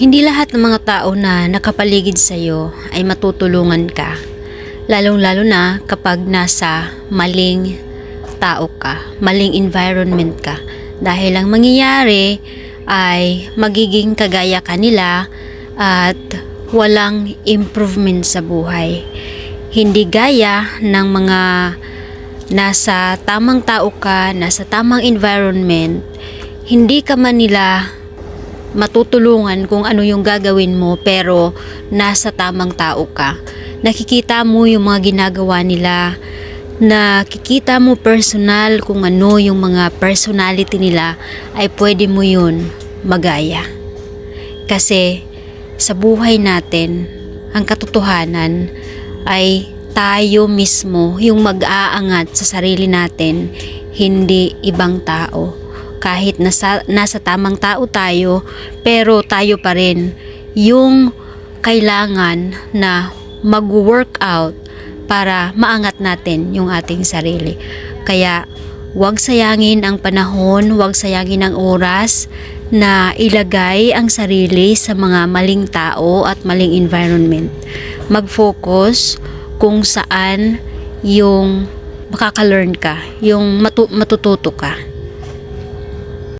Hindi lahat ng mga tao na nakapaligid sa iyo ay matutulungan ka. Lalong-lalo na kapag nasa maling tao ka, maling environment ka. Dahil ang mangyayari ay magiging kagaya ka nila at walang improvement sa buhay. Hindi gaya ng mga nasa tamang tao ka, nasa tamang environment, hindi ka man nila matutulungan kung ano yung gagawin mo pero nasa tamang tao ka. Nakikita mo yung mga ginagawa nila, nakikita mo personal kung ano yung mga personality nila ay pwede mo yun magaya. Kasi sa buhay natin, ang katotohanan ay tayo mismo yung mag-aangat sa sarili natin, hindi ibang tao. Kahit nasa, nasa tamang tao tayo, pero tayo pa rin yung kailangan na mag-work out para maangat natin yung ating sarili. Kaya huwag sayangin ang panahon, huwag sayangin ang oras na ilagay ang sarili sa mga maling tao at maling environment. Mag-focus kung saan yung makaka-learn ka, yung matu- matututo ka.